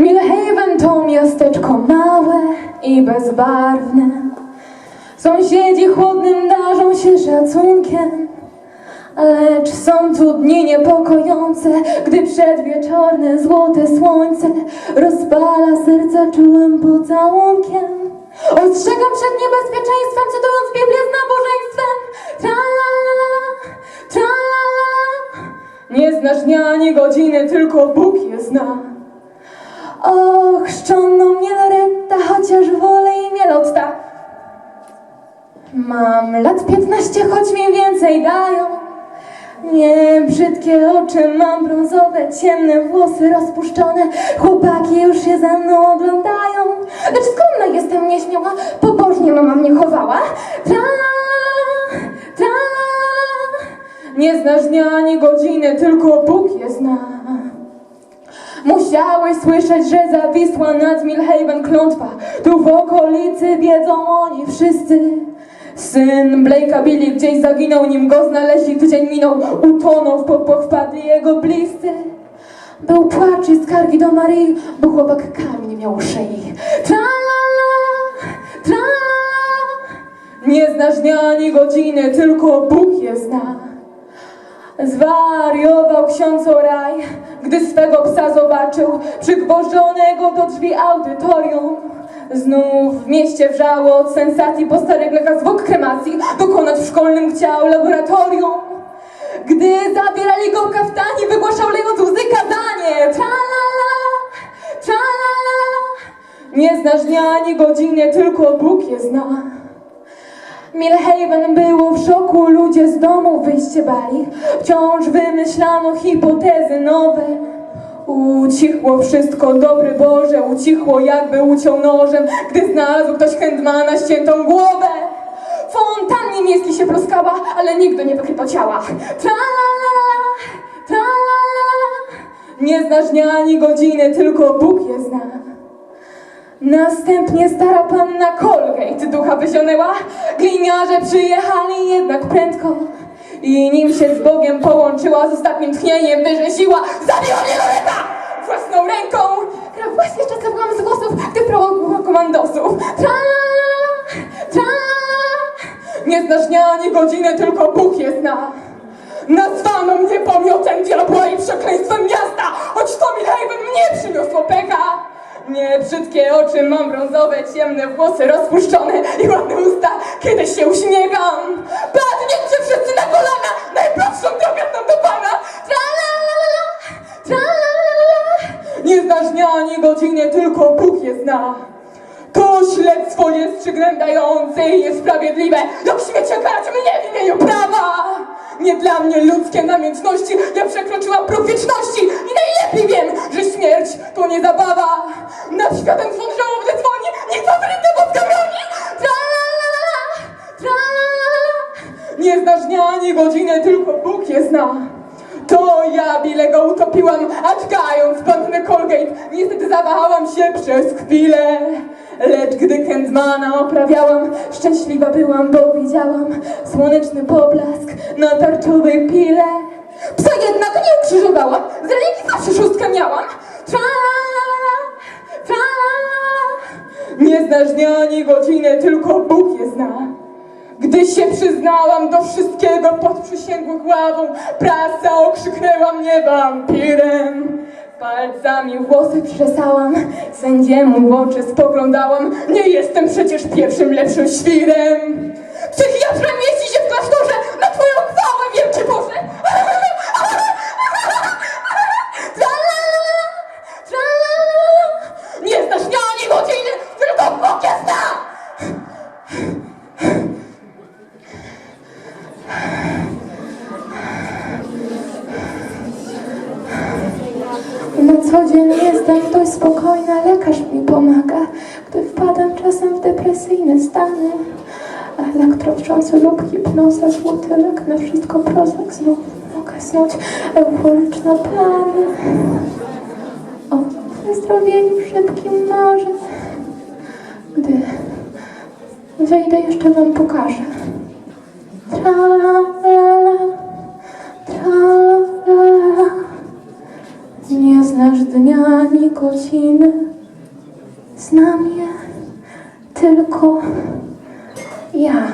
Milhaven to miasteczko małe i bezbarwne. Sąsiedzi chłodnym darzą się szacunkiem, lecz są tu dni niepokojące, gdy przedwieczorne złote słońce rozpala serca czułym pocałunkiem. Ostrzegam przed niebezpieczeństwem, cytując Biblię z nabożeństwem. Tra-la-la, tra-la-la. Nie znasz dnia ani godziny, tylko Bóg je zna. Och, chrzczono mnie Loretta, chociaż wolę imię Lotta. Mam lat piętnaście, choć mi więcej dają. Nie brzydkie oczy, mam brązowe, ciemne włosy rozpuszczone. Chłopaki już się za mną oglądają. Lecz skromna jestem, nieśmiała, pobożnie mama mnie chowała. Tra, tra, Nie znasz dnia ani godziny, tylko Bóg je zna. Musiałeś słyszeć, że zawisła nad Milhaven klątwa. Tu w okolicy wiedzą oni wszyscy. Syn Blake'a Billy gdzieś zaginął, nim go znaleźli, tydzień minął. Utonął w popłoch, jego bliscy. Był płacz i skargi do Maryi, bo chłopak kamień miał u szyi. Tra-la-la, tra-la. Nie znasz dnia ani godziny, tylko Bóg je zna. Zwariował ksiądz Oraj, gdy swego psa zobaczył, przygwożdżonego do drzwi audytorium. Znów w mieście wrzało od sensacji, po starych lekach zwłok kremacji dokonać w szkolnym chciał laboratorium. Gdy zabierali go w kaftanie, wygłaszał lejąc łzy kazanie. Tra-la-la, tra-la-la. Nie znasz dnia ani godziny, tylko Bóg je zna. Milhaven było w szoku, ludzie z domu wyjść się bali. Wciąż wymyślano hipotezy nowe. Ucichło wszystko, dobry Boże, ucichło jakby uciął nożem, gdy znalazł ktoś chętmana ściętą głowę. Fontannie miejskiej się pluskała, ale nigdy nie wykryto ciała. Tra-la-la, tra-la-la. Nie znasz dnia ani godziny, tylko Bóg je zna. Następnie stara panna Colgate ducha wyzionęła. Gliniarze przyjechali jednak prędko. I nim się z Bogiem połączyła, z ostatnim tchnieniem wyrzesiła. Zabiła mnie Loreta! Własną ręką! Krew właśnie jeszcze z głosów, gdy prowadziła komandosów. Tra-la-la, tra-la-la. Nie znasz dnia ani godziny, tylko Bóg je zna. Nazwano mnie pomiotem diabła i przekleństwem miasta, choć to Milhaven mnie przyniosło pecha. Nie brzydkie oczy, mam brązowe, ciemne włosy rozpuszczone i ładne usta, kiedy się uśmiecham. Padniecie wszyscy na kolana, najprostszą drogę znam do Pana. Tra-la-la-la, tra-la-la-la. Nie znasz dnia ani godziny, tylko Bóg je zna. To śledztwo jest przygnębiające i niesprawiedliwe. Jak śmiecie karać mnie w imieniu prawa? Nie dla mnie ludzkie namiętności, ja przekroczyłam próg wieczności i wiem, że śmierć to nie zabawa. Nad światem sąd żałobny dzwoni, niech was rękę boska broni! Tra-la-la-la, tra-la-la-la. Nie znasz dnia ani godziny, tylko Bóg je zna. To ja Bilego utopiłam, a czekając panny Colgate, niestety zawahałam się przez chwilę. Lecz gdy Kentmana oprawiałam, szczęśliwa byłam, bo widziałam słoneczny poblask na tarczowej pile. Psa jednak nie ukrzyżowałam, z religii zawsze szóstkę miałam. Tra-la-la, tra-la-la. Nie znasz dnia ani godziny, tylko Bóg je zna. Gdy się przyznałam do wszystkiego pod przysięgłych ławą, prasa okrzyknęła mnie wampirem. Palcami włosy przesałam, sędziemu w oczy spoglądałam. Nie jestem przecież pierwszym lepszym świrem. Psychiatra mieści się w klasztorze na twoją jestem dość spokojna, lekarz mi pomaga, gdy wpadam czasem w depresyjne stany. Elektrotrząsy lub hipnoza, złoty lek, na wszystko prozak, znów mogę snuć euforyczne plany. O wyzdrowieniu szybkim marzę, gdy wyjdę jeszcze wam pokażę. Tra-la-la, tra-la-la. Nie znasz dnia ani godziny. Znam je tylko ja.